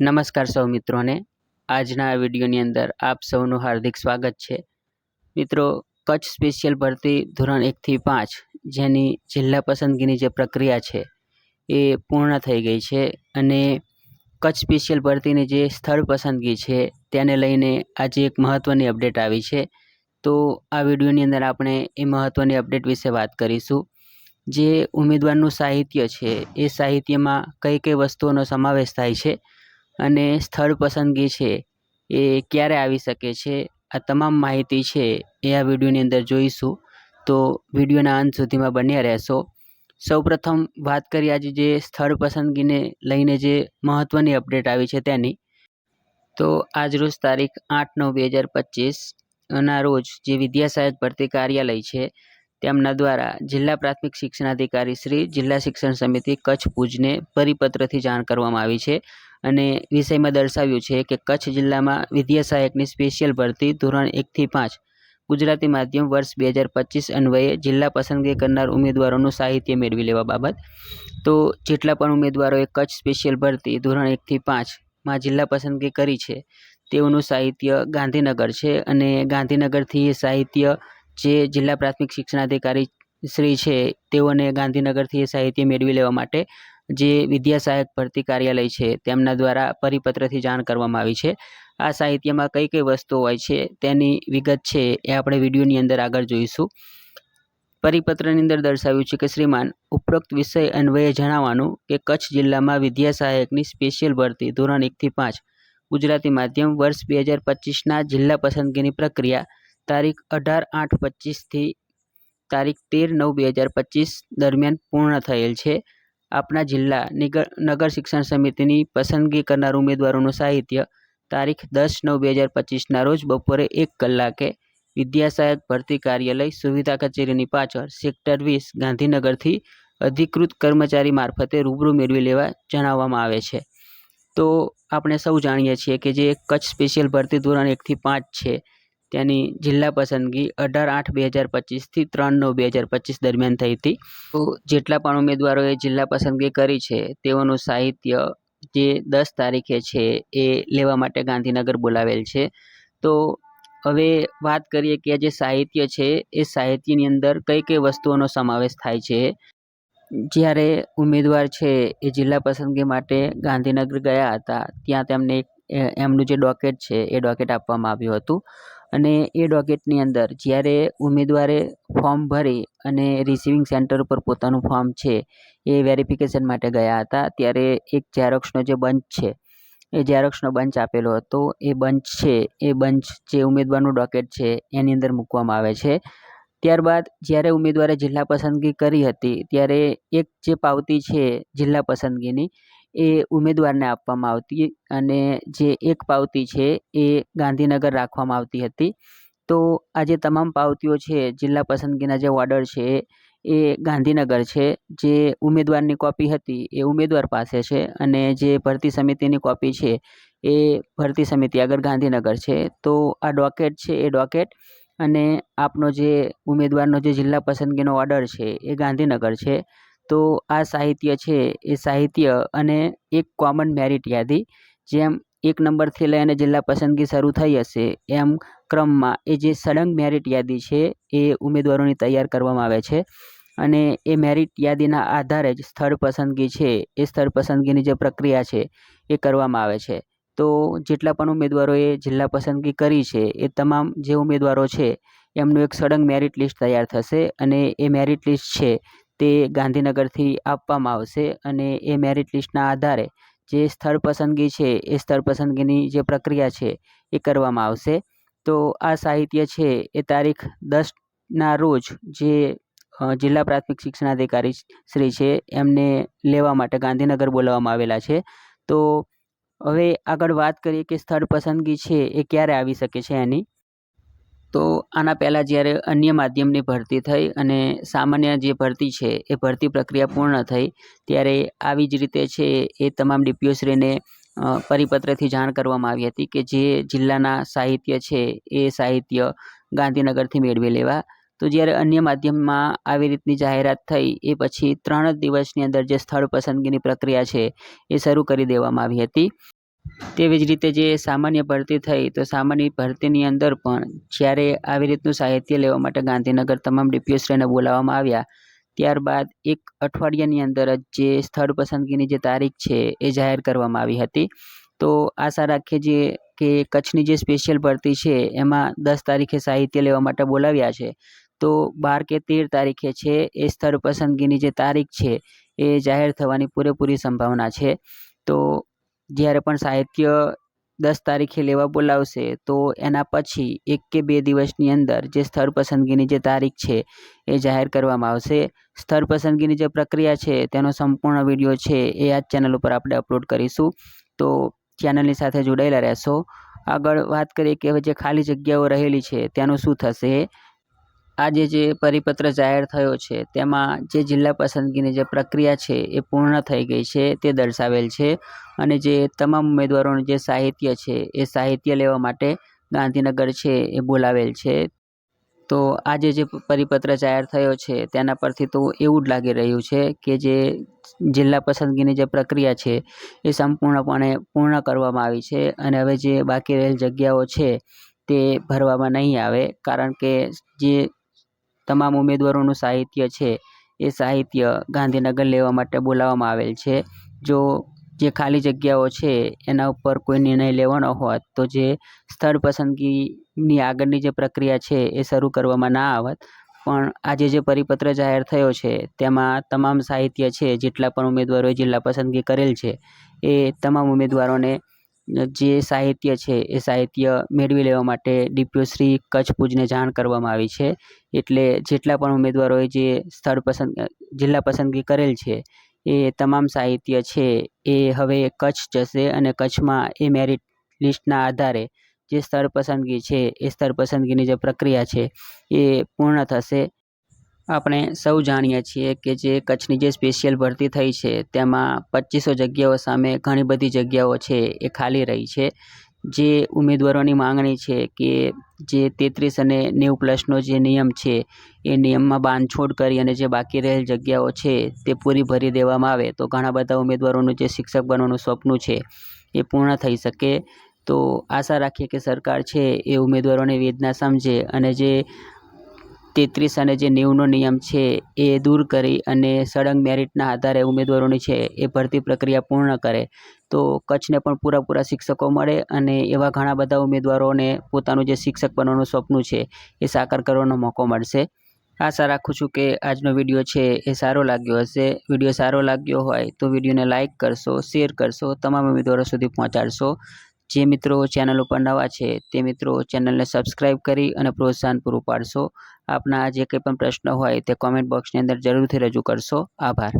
નમસ્કાર સૌ મિત્રોને. આજના આ વિડીયોની અંદર આપ સૌનું હાર્દિક સ્વાગત છે. મિત્રો, કચ્છ સ્પેશિયલ ભરતી ધોરણ એકથી પાંચ, જેની જિલ્લા પસંદગીની જે પ્રક્રિયા છે, એ પૂર્ણ થઈ ગઈ છે અને કચ્છ સ્પેશિયલ ભરતીની જે સ્થળ પસંદગી છે, તેને લઈને આજે એક મહત્ત્વની અપડેટ આવી છે. તો આ વિડીયોની અંદર આપણે એ મહત્ત્વની અપડેટ વિશે વાત કરીશું. જે ઉમેદવારનું સાહિત્ય છે, એ સાહિત્યમાં કઈ કઈ વસ્તુઓનો સમાવેશ થાય છે અને સ્થળ પસંદગી છે એ ક્યારે આવી શકે છે, આ તમામ માહિતી છે એ આ વિડીયોની અંદર જોઈશું. તો વિડીયોના અંત સુધીમાં બન્યા રહેશો. સૌપ્રથમ વાત કરીએ આજે જે સ્થળ પસંદગીને લઈને જે મહત્ત્વની અપડેટ આવી છે તેની. તો આજરોજ તારીખ આઠ નવ બે હજાર પચીસના રોજ જે વિદ્યા ભરતી કાર્યાલય છે, તેમના દ્વારા જિલ્લા પ્રાથમિક શિક્ષણાધિકારી શ્રી જિલ્લા શિક્ષણ સમિતિ કચ્છ ભુજને પરિપત્રથી જાણ કરવામાં આવી છે. અને વિષયમાં દર્શાવ્યું છે કે કચ્છ જિલ્લામાં વિદ્યા સહાયકની સ્પેશિયલ ભરતી ધોરણ એકથી પાંચ ગુજરાતી માધ્યમ વર્ષ બે હજાર પચીસ અન્વયે જિલ્લા પસંદગી કરનાર ઉમેદવારોનું સાહિત્ય મેળવી લેવા બાબત. તો જેટલા પણ ઉમેદવારોએ કચ્છ સ્પેશિયલ ભરતી ધોરણ એકથી પાંચમાં જિલ્લા પસંદગી કરી છે, તેઓનું સાહિત્ય ગાંધીનગર છે અને ગાંધીનગરથી એ સાહિત્ય જે જિલ્લા પ્રાથમિક શિક્ષણાધિકારી શ્રી છે, તેઓને ગાંધીનગરથી એ સાહિત્ય મેળવી લેવા માટે જે વિદ્યા સહાયક ભરતી કાર્યાલય છે, તેમના દ્વારા પરિપત્રથી જાણ કરવામાં આવી છે. આ સાહિત્યમાં કઈ કઈ વસ્તુઓ હોય છે, તેની વિગત છે એ આપણે વિડીયોની અંદર આગળ જોઈશું. પરિપત્રની અંદર દર્શાવ્યું છે કે શ્રીમાન, ઉપરોક્ત વિષય અન્વયે જણાવવાનું કે કચ્છ જિલ્લામાં વિદ્યા સહાયકની સ્પેશિયલ ભરતી ધોરણ એકથી પાંચ, ગુજરાતી માધ્યમ વર્ષ બે હજાર પચીસના જિલ્લા પસંદગીની પ્રક્રિયા, તારીખ અઢાર આઠ પચીસથી તારીખ તેર નવ બે હજાર પચીસ દરમિયાન પૂર્ણ થયેલ છે. આપના જિલ્લા નગર શિક્ષણ સમિતિની પસંદગી કરનાર ઉમેદવારોનું સાહિત્ય તારીખ દસ નવ બે હજાર પચીસના રોજ બપોરે એક કલાકે વિદ્યાસાયક ભરતી કાર્યાલય સુવિધા કચેરીની પાછળ સેક્ટર વીસ ગાંધીનગરથી અધિકૃત કર્મચારી મારફતે રૂબરૂ મેળવી લેવા જણાવવામાં આવે છે. તો આપણે સૌ જાણીએ છીએ કે જે કચ્છ સ્પેશિયલ ભરતી ધોરણ એકથી પાંચ છે તેની જિલ્લા પસંદગી અઢાર આઠ બે હજાર પચીસથી ત્રણ નવ બે હજાર પચીસ દરમિયાન થઈ હતી. તો જેટલા પણ ઉમેદવારોએ જિલ્લા પસંદગી કરી છે, તેઓનું સાહિત્ય જે દસ તારીખે છે એ લેવા માટે ગાંધીનગર બોલાવેલ છે. તો હવે વાત કરીએ કે જે સાહિત્ય છે, એ સાહિત્યની અંદર કઈ કઈ વસ્તુઓનો સમાવેશ થાય છે? જ્યારે ઉમેદવાર છે એ જિલ્લા પસંદગી માટે ગાંધીનગર ગયા હતા, ત્યાં તેમને એમનું જે ડોકેટ છે એ ડોકેટ આપવામાં આવ્યું હતું. અને એ ડોકેટની અંદર જ્યારે ઉમેદવારે ફોર્મ ભરી અને રિસિવિંગ સેન્ટર ઉપર પોતાનું ફોર્મ છે, એ વેરિફિકેશન માટે ગયા હતા. ત્યારે એક ઝેરોક્ષનો જે બંચ છે, એ ઝેરોક્ષનો બંચ આપેલો હતો. એ બંચ છે, એ બંચ જે ઉમેદવારનું ડોકેટ છે, એની અંદર મૂકવામાં આવે છે. ત્યારબાદ જ્યારે ઉમેદવારે જિલ્લા પસંદગી કરી હતી, ત્યારે એક જે પાવતી છે જિલ્લા પસંદગીની એ ઉમેદવારને આપવામાં આવતી અને જે એક પાવતી છે એ ગાંધીનગર રાખવામાં આવતી હતી. તો આ જે તમામ પાવતીઓ છે, જિલ્લા પસંદગીના જે ઓર્ડર છે, એ ગાંધીનગર છે. જે ઉમેદવારની કોપી હતી, એ ઉમેદવાર પાસે છે અને જે ભરતી સમિતિની કોપી છે, એ ભરતી સમિતિ આગળ ગાંધીનગર છે. તો આ ડોકેટ છે, એ ડોકેટ અને આપનો જે ઉમેદવારનો જે જિલ્લા પસંદગીનો ઓર્ડર છે, એ ગાંધીનગર છે. તો આ સાહિત્ય છે એ સાહિત્ય અને એક કોમન મેરિટ યાદી, જેમ એક નંબરથી લઈને જિલ્લા પસંદગી શરૂ થઈ હશે, એમ ક્રમમાં એ જે સળંગ મેરિટ યાદી છે એ ઉમેદવારોની તૈયાર કરવામાં આવે છે. અને એ મેરિટ યાદીના આધારે જ સ્થળ પસંદગી છે, એ સ્થળ પસંદગીની જે પ્રક્રિયા છે એ કરવામાં આવે છે. તો જેટલા પણ ઉમેદવારોએ જિલ્લા પસંદગી કરી છે, એ તમામ જે ઉમેદવારો છે, એમનું એક સળંગ મેરિટ લિસ્ટ તૈયાર થશે અને એ મેરિટ લિસ્ટ છે તે ગાંધીનગરથી આપવામાં આવશે અને એ મેરિટ લિસ્ટના આધારે જે સ્થળ પસંદગી છે, એ સ્થળ પસંદગીની જે પ્રક્રિયા છે, એ કરવામાં આવશે. તો આ સાહિત્ય છે એ તારીખ દસના રોજ જે જિલ્લા પ્રાથમિક શિક્ષણાધિકારી શ્રી છે, એમને લેવા માટે ગાંધીનગર બોલાવવામાં આવેલા છે. તો હવે આગળ વાત કરીએ કે સ્થળ પસંદગી છે એ ક્યારે આવી શકે છે એની? તો આના પહેલાં જ્યારે અન્ય માધ્યમની ભરતી થઈ અને સામાન્ય જે ભરતી છે એ ભરતી પ્રક્રિયા પૂર્ણ થઈ, ત્યારે આવી જ રીતે છે એ તમામ ડીપીઓશ્રીને પરિપત્રથી જાણ કરવામાં આવી હતી કે જે જિલ્લાના સાહિત્ય છે એ સાહિત્ય ગાંધીનગરથી મેળવી લેવા. તો જ્યારે અન્ય માધ્યમમાં આવી રીતની જાહેરાત થઈ, એ પછી ત્રણ જ દિવસની અંદર જે સ્થળ પસંદગીની પ્રક્રિયા છે એ શરૂ કરી દેવામાં આવી હતી. તેવી જ રીતે જે સામાન્ય ભરતી થઈ, તો સામાન્ય ભરતીની અંદર પણ જ્યારે આવી રીતનું સાહિત્ય લેવા માટે ગાંધીનગર તમામ ડીપીએસસીને બોલાવવામાં આવ્યા, ત્યારબાદ એક અઠવાડિયાની અંદર જ જે સ્થળ પસંદગીની જે તારીખ છે એ જાહેર કરવામાં આવી હતી. તો આશા રાખીએ છીએ કે કચ્છની જે સ્પેશિયલ ભરતી છે, એમાં દસ તારીખે સાહિત્ય લેવા માટે બોલાવ્યા છે. તો બાર કે તેર તારીખે છે એ સ્થળ પસંદગીની જે તારીખ છે, એ જાહેર થવાની પૂરેપૂરી સંભાવના છે. તો જ્યારે પણ સાહિત્ય દસ તારીખે લેવા બોલાવશે, તો એના પછી એક કે બે દિવસની અંદર જે સ્થળ પસંદગીની જે તારીખ છે એ જાહેર કરવામાં આવશે. સ્થળ પસંદગીની જે પ્રક્રિયા છે, તેનો સંપૂર્ણ વીડિયો છે એ આ ચેનલ ઉપર આપણે અપલોડ કરીશું. તો ચેનલની સાથે જોડાયેલા રહેશો. આગળ વાત કરીએ કે હવે જે ખાલી જગ્યાઓ રહેલી છે તેનું શું થશે? આજે જે પરિપત્ર જાહેર થયો છે, તેમાં જે જિલ્લા પસંદગીની જે પ્રક્રિયા છે, એ પૂર્ણ થઈ ગઈ છે, તે દર્શાવેલ છે. અને જે તમામ ઉમેદવારોનું જે સાહિત્ય છે, એ સાહિત્ય લેવા માટે ગાંધીનગર છે, એ બોલાવેલ છે. તો આજે જે પરિપત્ર જાહેર થયો છે, તેના પરથી તો એવું જ લાગી રહ્યું છે કે જે જિલ્લા પસંદગીની જે પ્રક્રિયા છે, એ સંપૂર્ણપણે પૂર્ણ કરવામાં આવી છે અને હવે જે બાકી રહેલ જગ્યાઓ છે, તે ભરવામાં નહીં આવે. કારણ કે જે તમામ ઉમેદવારોનું સાહિત્ય છે. એ સાહિત્ય ગાંધીનગર લેવા માટે બોલાવવામાં આવેલ છે. જો જે ખાલી જગ્યાઓ છે, એના ઉપર કોઈ નિર્ણય લેવાનો હોત, તો જે સ્થળ પસંદગીની આગળની જે પ્રક્રિયા છે, એ શરૂ કરવામાં ના આવત. પણ આજે જે પરિપત્ર જાહેર થયો છે, તેમાં તમામ સાહિત્ય છે, જેટલા પણ ઉમેદવારોએ જિલ્લા પસંદગી કરેલ છે, એ તમામ ઉમેદવારોને જે સાહિત્ય છે, એ સાહિત્ય મેળવી લેવા માટે ડીપીઓ શ્રી કચ્છ ભુજને જાણ કરવામાં આવી છે. એટલે જેટલા પણ ઉમેદવારોએ જે સ્થળ પસંદ જિલ્લા પસંદગી કરેલ છે, એ તમામ સાહિત્ય છે, એ હવે કચ્છ જશે અને કચ્છમાં એ મેરિટ લિસ્ટના આધારે જે સ્થળ પસંદગી છે, એ સ્થળ પસંદગીની જે પ્રક્રિયા છે, એ પૂર્ણ થશે. આપણે સૌ જાણીએ છીએ કે જે કચ્છની જે સ્પેશિયલ ભરતી થઈ છે, તેમાં પચીસો જગ્યાઓ સામે ઘણી બધી જગ્યાઓ છે, એ ખાલી રહી છે. જે ઉમેદવારોની માંગણી છે કે જે તેત્રીસ અને નેવું પ્લસનો જે નિયમ છે, એ નિયમમાં બાંધછોડ કરી અને જે બાકી રહેલ જગ્યાઓ છે, તે પૂરી ભરી દેવામાં આવે, તો ઘણા બધા ઉમેદવારોનું જે શિક્ષક બનવાનું સપનું છે, એ પૂર્ણ થઈ શકે. તો આશા રાખીએ કે સરકાર છે, એ ઉમેદવારોની વેદના સમજે અને જે તેત્રીસ અને જે નેવુંનો નિયમ છે એ દૂર કરી અને સળંગ મેરિટના આધારે ઉમેદવારોની છે એ ભરતી પ્રક્રિયા પૂર્ણ કરે. તો કચ્છને પણ પૂરાપૂરા શિક્ષકો મળે અને એવા ઘણા બધા ઉમેદવારોને પોતાનું જે શિક્ષક બનવાનું સપનું છે એ સાકાર કરવાનો મોકો મળશે. આશા રાખું છું કે આજનો વીડિયો છે એ સારો લાગ્યો હશે. વીડિયો સારો લાગ્યો હોય તો વિડીયોને લાઇક કરશો, શેર કરશો, તમામ ઉમેદવારો સુધી પહોંચાડશો. જે મિત્રો ચેનલ ઉપર નવા છે, તે મિત્રો ચેનલને સબસ્ક્રાઈબ કરી અને પ્રોત્સાહન પૂરું પાડશો. આપના જે કંઈ પણ પ્રશ્ન હોય તે કોમેન્ટ બોક્સની અંદર જરૂરથી રજૂ કરશો. આભાર.